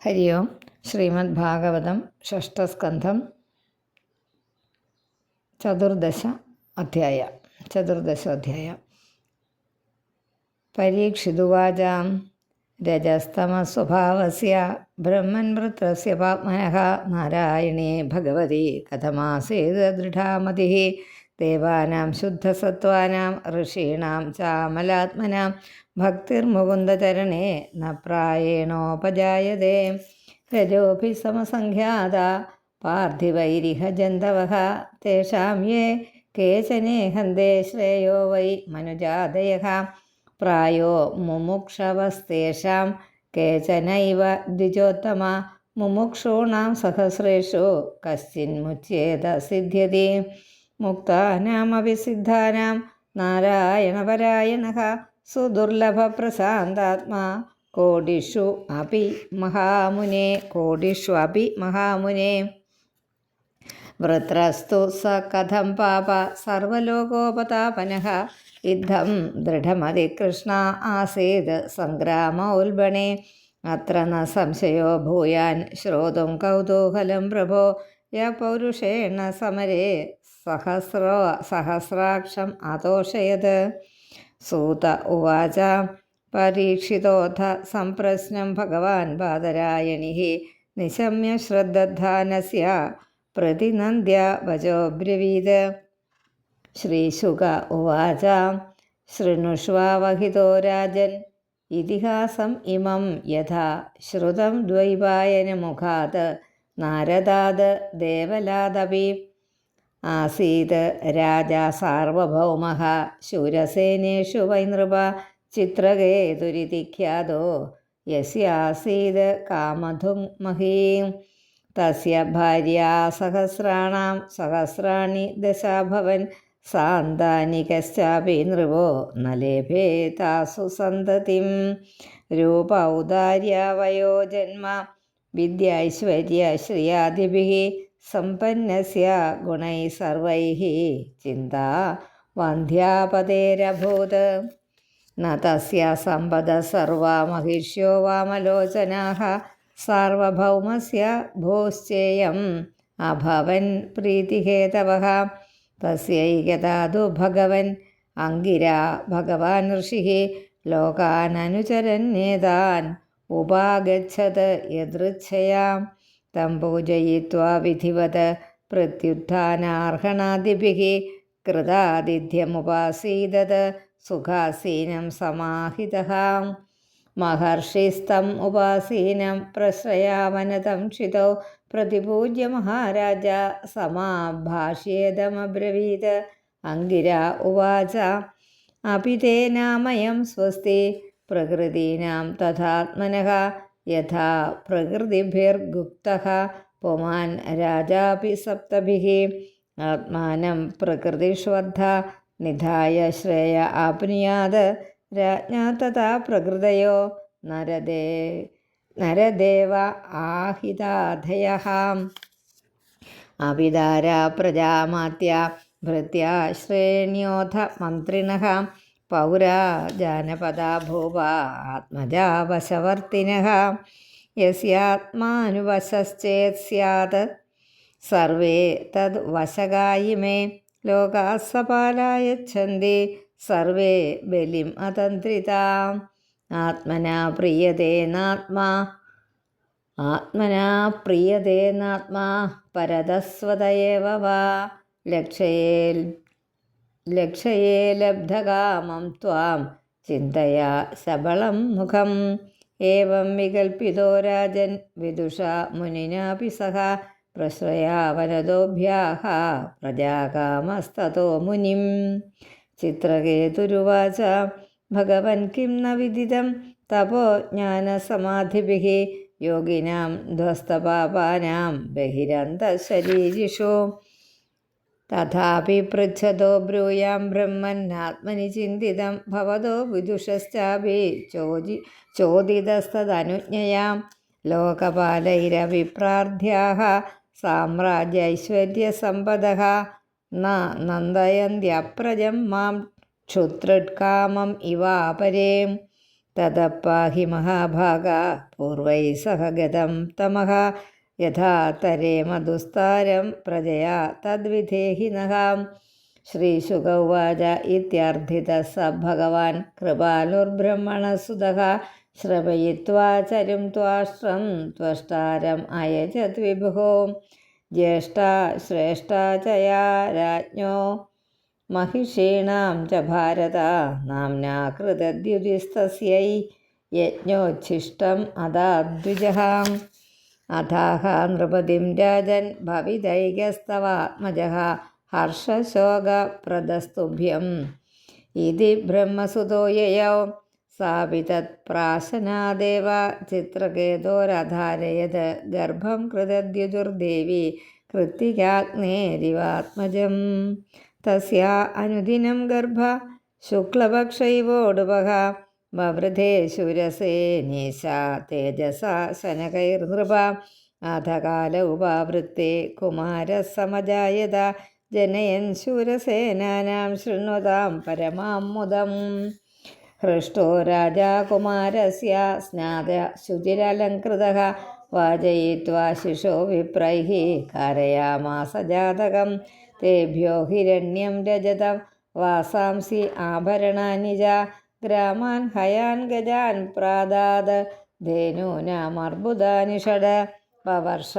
ഹരി ഓം. ശ്രീമദ് ഭാഗവതം ഷഷ്ടസ്കന്ധം ചതുർദശ അധ്യായ ചതുർദശോധ്യായ പരീക്ഷിതുവാചാം. രജസ്തമസ്വഭാവസ്യ ബ്രഹ്മൻവൃത്രസ്യ പാത്മനഃ നാരായണേ ഭഗവതി കഥമാസേത് ദൃഢാമതിः. ദേവാനാം ശുദ്ധസത്വാനാം ഋഷീണാം ചാമലാത്മനാം ഭക്തിർമുകുന്ദചരണേ ന പ്രായേണോപജായതേ രജോഭി സമസംഖ്യാത പാർത്ഥിവൈരിഹ ജന്തവः തേഷാം യേ കേചനേഹന്തേ ശ്രേയോ വൈ മനുജാതയ പ്രായോ മുമുക്ഷവസ്തേഷാം കേചനൈവ ദ്വിജോത്തമ മുമുക്ഷൂണാം സഹസ്രേഷു കശ്ചിന്മുച്യേത സിദ്ധ്യതി. മുക്താനാമപി നാരായണപരായണ സുദുർലഭപ്രശാന്താത്മാ. കോടിഷു അപി മഹാമുനെ കോടിഷു അപി മഹാമുനെ. വൃത്രസ്തു സ കഥം പാപ സർവലോകോപതാപനഃ യുദ്ധം ദൃഢമതികൃഷ്ണ ആസീത് സംഗ്രാമോൽബണേ അത്ര ന സംശയോ ഭൂയാൻ ശ്രോതും കൗതൂഹലം പ്രഭോ. യ പൗരുഷേണ സമരേ സഹസ്രോ സഹസ്രാക്ഷം അതോഷയത് സൂത ഉവാച പരീക്ഷിതോധ സംപ്രശ്നം ഭഗവാൻ ബാദരായണി നിശമ്യ ശ്രദ്ധാനസ്യ പ്രതിനന്ദ്യ വചോബ്രവീത്. ശ്രീശുക ഉവാച ശൃണുഷ്വാവഹിതോ രാജൻ ഇതിഹാസം ഇമം യഥാ ശ്രുതം ദ്വൈപായനമുഖാത് നാരദാത് ദേവലാദപി ആസീത് രാജാ സാർവഭൗമ ശൂരസേനേഷു വൈ നൃപ ചിത്രകേതുരിതിഖ്യാതോ യസ്യാസീത് കാമധുമഹീം തസ്യ ഭാര്യാ സഹസ്രാണാം സഹസ്രാണി ദശാഭവൻ സാന്താനി കശ്ചാപി നൃപോ നലേഭേ താസു സന്തതിം. രൂപൗദാര്യ വയോജന്മ വിദ്യൈശ്വര്യ ശ്രിയാദിഭിः സമ്പന്നസ്യ ഗുണൈ സർവൈः ചിന്താ വന്ധ്യാപതേരഭൂത് ന തസ്യ സമ്പദ സർവാ മഹിഷ്യോ വാമലോചനാः സാർവഭൗമസ്യ ഭോശ്ചേയം അഭവൻ പ്രീതിഹേതവः തസ്യൈകതാതു ഭഗവൻ അങ്കിരാ ഭഗവാൻ ഋഷിः ലോകാനനുചരന്നേതാൻ ഉപാഗച്ഛത് യദൃച്ഛയാം തം പൂജയിത്വാ വിധിവത് പ്രത്യുത്ഥാനാർഹണാദിഭിः കൃതാതിഥ്യമുപാസീതത് സുഖാസീനം സമാഹിതः മഹർഷിസ്തം ഉപാസീനം പ്രശ്രയാവനതം ക്ഷിതോ പ്രതിപൂജ്യ മഹാരാജ സമാഭാഷ്യേതമബ്രവീത് അങ്കിര ഉവാച അപിതേനാമയം സ്വസ്തി പ്രകൃതീനാം തഥാത്മനഃ यथा प्रकृतिभिर्गुप्तः पुमान् राजापि सप्तभिः। आत्मानं प्रकृतिष्वद्ध निधाय श्रेय आप्नुयात् राज्ञा तथा प्रकृतयो। नरदे, नरदेव आहिताधयः। अपिदारा प्रजामात्या भृत्या श्रेण्योऽथ मन्त्रिणः। പൗരാ ജാനപദാ ഭൂപ ആത്മജാ വശവർത്തിനഃ യസ്യാത്മാനുവശശ്ചേത് സ്യാത്. സർവേ തദ് വശകായിമേ ലോകാസപാലായച്ഛന്തി. സർവേ ബലിം അതന്ത്രിതാം. ആത്മനാ പ്രിയതേനാത്മാ ആത്മനാ പ്രിയതേനാത്മാ പരതസ്വതയേവ വാ. ലക്ഷയേ ലക്ഷയേ ലബ്ധകാമം ത്വാം. ചിന്തയാ സബളം മുഖം. ഏവം വികൽപ്പിതോ രാജൻ വിദുഷ മുനിനാപി സഹ. പ്രശ്രയാവനതോഭ്യാഹ പ്രജാകാമസ്തോ മുനിം. ചിത്രകേതുരുവാച. ഭഗവൻ കിം ന വിദിതം. തപോ ജ്ഞാനസമാധിഭിः. യോഗിനാം ധ്വസ്തപാപാനാം. ബഹിരന്തശരീരിഷു. തഥാപി പൃച്ഛതോ ബ്രൂയാം ബ്രഹ്മന്നാത്മനി ചിന്തിതം ഭവതോ വിദുഷശ്ചാപി ചോദി ചോദിതസ്തദനുജ്ഞയാം. ലോകപാലൈരഭിപ്രാർത്ഥ്യാः സാമ്രാജ്യൈശ്വര്യസമ്പദः ന നന്ദയന്ത്യപ്രജം മാം ക്ഷുതൃക്കാമം ഇവാപരേം. തതപ്പാഹി മഹാഭാഗ പൂർവൈ സഹ ഗതം തമഹ യഥാ തരേ മധുസ്താരം പ്രജയാ തദ്വിധേഹി നഹാം ശ്രീശുക ഉവാച ഇത്യർത്ഥിത സ ഭഗവാൻ കൃപാലുർബ്രഹ്മണസുതഃ ശ്രവയിത്വാ ചരും ത്വാഷ്ട്രം ത്വഷ്ടാരം അയചത് വിഭുഃ ജ്യേഷ്ഠ ശ്രേഷ്ഠ ചയാ രാജ്ഞോ महिषीणां च भारत नाम्ना कृतद्युतिस्तस्यै यज्ञोच्छिष्टम् अदाद्विजः അഥാഹ നൃപതിം രാജൻ ഭവിതൈകസ്തവാത്മജ ഹർഷശോകപ്രദസ്തുഭ്യം. ഇതി ബ്രഹ്മസുതോ യയൗ. സാവിതത്പ്രാശനാദേവ ചിത്രകേതോരധാരയത് ഗർഭം കൃതദ്യുജുർദേവി കൃത്തികാഗ്നേരിവാത്മജം. തസ്യ അനുദിനം ഗർഭ ശുക്ലപക്ഷൈവോടുപക शुक्लपक्षैवोडुपः ववृधे शूरसे निशा तेजसा शनकैर्नृप अधकाल उपावृत्ते कुमारः समजायत जनयन् शूरसेनानां शृण्वतां परमां मुदम् हृष्टो राजा कुमारस्य स्नात शुचिरलङ्कृतः वाजयित्वा शिशो विप्रैः कारयामास जातकम् तेभ्यो हिरण्यं रजतं वासांसि आभरणानि च ഗ്രാമാൻ ഹയാൻ ഗജാൻ പ്രാദാത് ധേനൂനാമർബുദാനിഷട് പവർഷ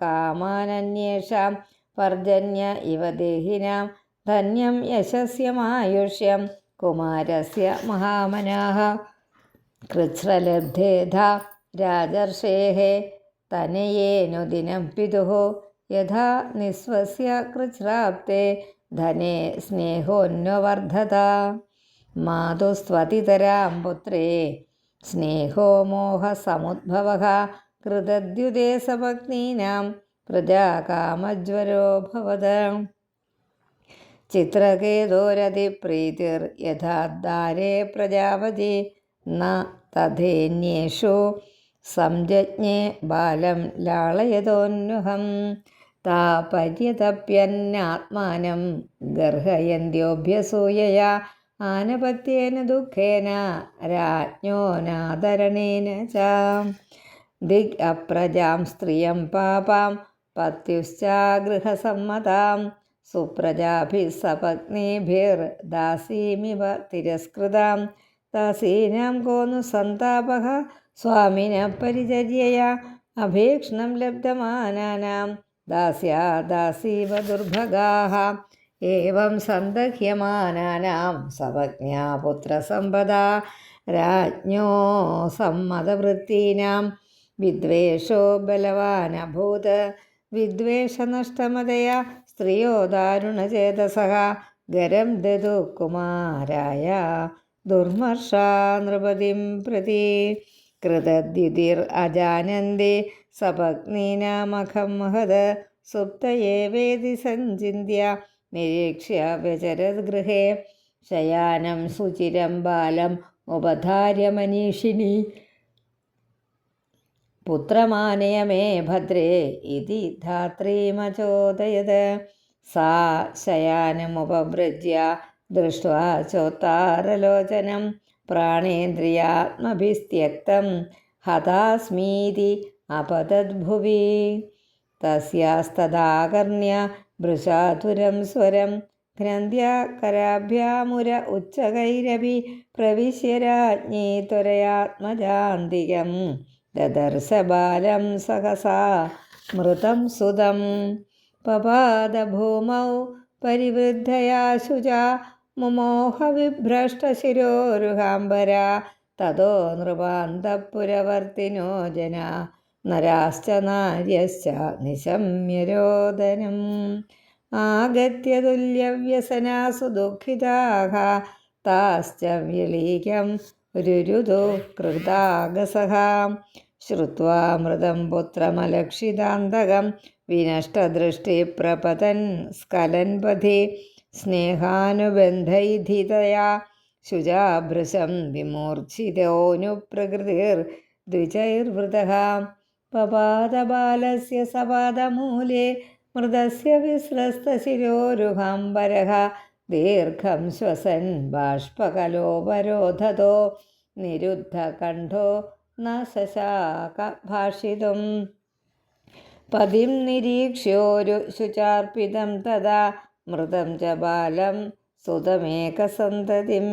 കാമാനന്യേഷാം പർജന്യ ഇവ ദേഹിനാം ധന്യം യശസ്യമായുഷ്യം കുമാരസ്യ മഹാമനാഹ കൃച്ഛ്രലബ്ധേധ രാജർഷേः തനയേനുദിനം പിതുः യഥാ നിസ്വസ്യ കൃച്ഛ്രാപ്തേ ധനേ സ്നേഹോന്വവർദ്ധത മാതുസ്ത്വതിതരാം പുത്രേ സ്നേഹോ മോഹസമുദ്ഭവ കൃതദ്യുതേ സമഗ്നീനാം പ്രജാകാമജ്വരോ ഭവത. ചിത്രകേതോരതി പ്രീതിർ യഥാദ്ധാരേ പ്രജാപതി ന തഥേന്യേഷു സംജജ്ഞേ ബാലം ലാളയതോന്നുഹം താപര്യതപ്യന്നാത്മാനം ഗർഹയന്ത്യോഭ്യസൂയയാ ആനപത്യേന ദുഃഖേന രാജ്ഞോനാദരണേന ചാം. ദിഗ് അപ്രജാം സ്ത്രീയം പാപാം പത്യുശ്ചാഗൃഹസമ്മതാം. സുപ്രജാഭിः സപത്നീഭിർദാസീമിവ തിരസ്കൃതാം. ദാസീനാം കോന്നു സന്താപः സ്വാമിന പരിചര്യയാ അഭീക്ഷണം ലബ്ധമാനാനാം. ദാസ്യാ ദാസീവ ദുർഭഗാः एवं सन्दह्यमानानां सपत्न्या पुत्रसम्पदा राज्ञो सम्मतवृत्तीनां विद्वेषो बलवानभूत् विद्वेषनष्टमतया स्त्रियो दारुणचेतसः गरं ददु कुमाराय दुर्मर्षा नृपतिं प्रति कृतद्युतिरजानन्दे सपत्नीनामखं महद सुप्त एवेदि सञ्चिन्त्य നിരീക്ഷ്യാവചരത് ഗൃഹേ ശയാനം സുചിരം ബാലം ഉപധാര്യ മനീഷിണി പുത്രമാനയമേ ഭദ്രേ ഇതി ധാത്രീമചോദയത്. സാ ശയാനമുപവൃജ്യ ദൃഷ്ട്വാ ചോത്താരലോചനം പ്രാണേന്ദ്രിയാത്മഭിസ്ത്യക്തം ഹതാസ്മീതി അപതദ്ഭുവി തസ്യാസ്തദാകർണ്യ ഭൃഷാതുരം സ്വരം. ഗ്രന്ഥ്യാകരാഭ്യാമുര ഉച്ചകൈരവി പ്രവിശ്യരാജ്ഞി ത്വരയാത്മജാന്തികം. ദദർശ ബാലം സഹസാ മൃതം സുതം. പപാദഭൂമൗ പരിവൃദ്ധയാ ശുചാ മുമോഹവിഭ്രഷ്ടശിരോരുഹാംബര. തതോ നൃപാന്തപുരവർത്തിനോ ജന. നരാശ്ച നാര്യശ്ച നിശമ്യരോദനം. ആഗത്യ തുല്യവ്യസനാസു ദുഃഖിതാः താശ്ച വ്യലീകം രുരുതു കൃതാഗസഹ. ശ്രുവാമൃതം മൃതം പുത്രമലക്ഷിതാന്തകം വിനഷ്ടദൃഷ്ടിപ്രപതൻ സ്കലൻപഥി സ്നേഹാനുബന്ധൈധിതയാ. ശുചാഭൃശം വിമൂർച്ഛിതോനുപ്രകൃതിർദ്വിജൈർവൃതः പപാദബാലസ്യ സപാദമൂലേ മൃതസ്യ വിസ്രസ്തശിരോരുഹാംബരः ദീർഘം ശ്വസൻ ബാഷ്പകലോപരോധതോ നിരുദ്ധകണ്ഠോ ന ശശാക ഭാഷിതും പതിം നിരീക്ഷ്യോരു ശുചാർപ്പിതം തഥാ മൃതം ച ബാലം സുതമേകസന്തതിം.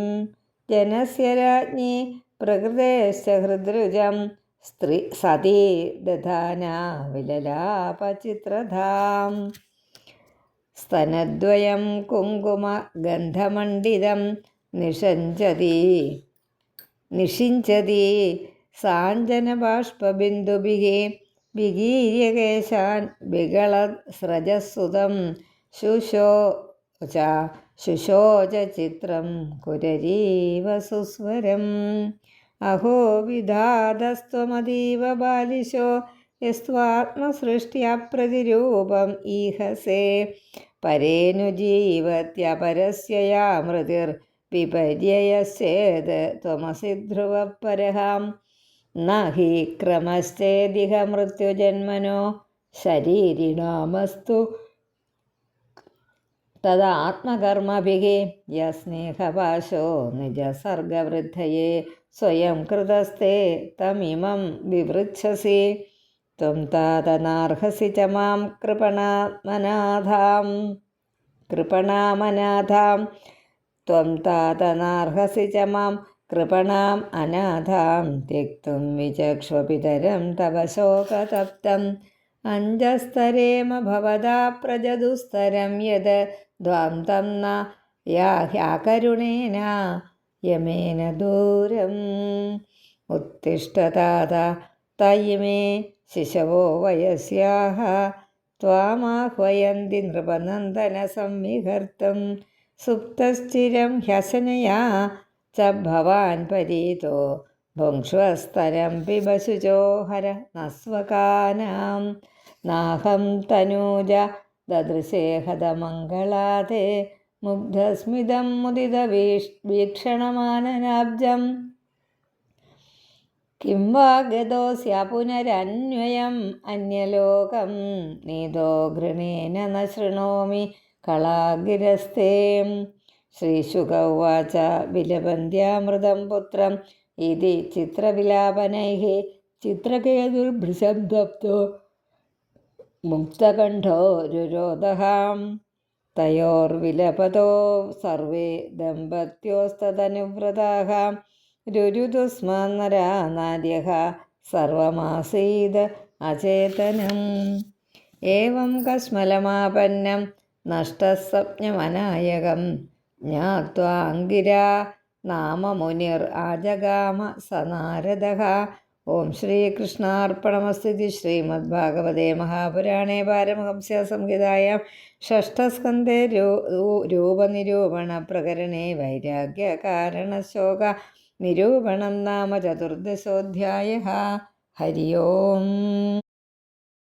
ജനസ്യ രാജ്ഞി പ്രകൃതേശ്ച ഹൃദ്രുജം സ്ത്രീ സതീ ദധാന വിലലാപചിത്രധാം സ്തനദ്വയം കുങ്കുമ ഗന്ധമണ്ഡിതം നിഷഞ്ചതി നിഷിഞ്ചതി സാഞ്ജനബാഷ്പബിന്ദുഭിः വിഗീര്യകേശാൻ വികളസ്രജസുതം ശുശോച ചിത്രം കുരരീവ സുസ്വരം. അഹോ വിധാതസ്ത്വമതീവ ബാലിശോ യസ്ത്വാത്മസൃഷ്ട്യാപ്രതിരൂപം ഈഹസേ. പരേനു ജീവത്യപരസ്യയാ മൃതിർ വിപര്യയസ്യേത് ത്വമസി ധ്രുവപരഹാം നഹി ക്രമശ്ചേദിഹ മൃത്യുജന്മനോ ശരീരിണാമസ്തു തദാത്മകർമ്മഭിഹി യസ്നേഹപാശോ നിജസർഗവൃദ്ധയെ. സ്വയം കൃതസ്ഥേ തമിമം വിവൃച്ഛസി. ത്വം താതനാർഹസി ച മാം കൃപണാമനാഥാം. കൃപണാമനാഥാം. ത്വം താതനാർഹസി ച മാം കൃപണാം അനാഥാം ത്യക്തും വിചക്ഷ്വപിതരം തവ ശോകതപ്തം. അഞ്ചസ്തരേമ ഭവതാ പ്രജദുസ്തരം യത് ദ്വാം തം ന യാ ഹ്യാകരുണേന യമേന ദൂരം ഉത്തിഷ്ഠതാത തയിമേ ശിശവോ വയസ്യാഹ त्वामाह्वयन्ति नृपनन्दनसंविहर्तुं सुप्तश्चिरं ह्यसनया च भवान् परीतो भुङ्क्ष्वस्तरं पिबशुचो हर नस्वकानां नाहं तनूज ददृशे हदमङ्गलाते മുഗ്ധസ്മിതം മുദിത വീഷ് വീക്ഷണമാനനാബ്ജം കിം വാ ഗതോസ്യ പുനരന്വയം. അന്യലോകം നീതോ ഘൃണേന ന ശൃണോമി കളാഗിരസ്തേ ശ്രീശുക ഉവാച വിലപന്ധ്യാമൃതം പുത്രം. ഇതി ചിത്രവിലാപനൈ ചിത്രകേതുർഭൃശം ദപ്തോ तयोर्विलपतो सर्वे दम्पत्योस्तदनुव्रताः रुरुदुस्मन्नरा नार्यः सर्वमासीद अचेतनम् एवं कस्मलमापन्नं नष्टस्वप्नमनायकं ज्ञात्वा अङ्गिरा नाम मुनिर् आजगाम स नारदः ഓം ശ്രീകൃഷ്ണാർപ്പണമസ്തി ശ്രീമദ്ഭാഗവതേ മഹാപുരാണേ പാരമഹംസ്യ ഷഷ്ടസ്കന്ധേ രൂ പ്രകരണേ വൈരാഗ്യകാരണശോക നിരൂപണം നാമ ചതുർദശോധ്യായ ഹരി ഓം.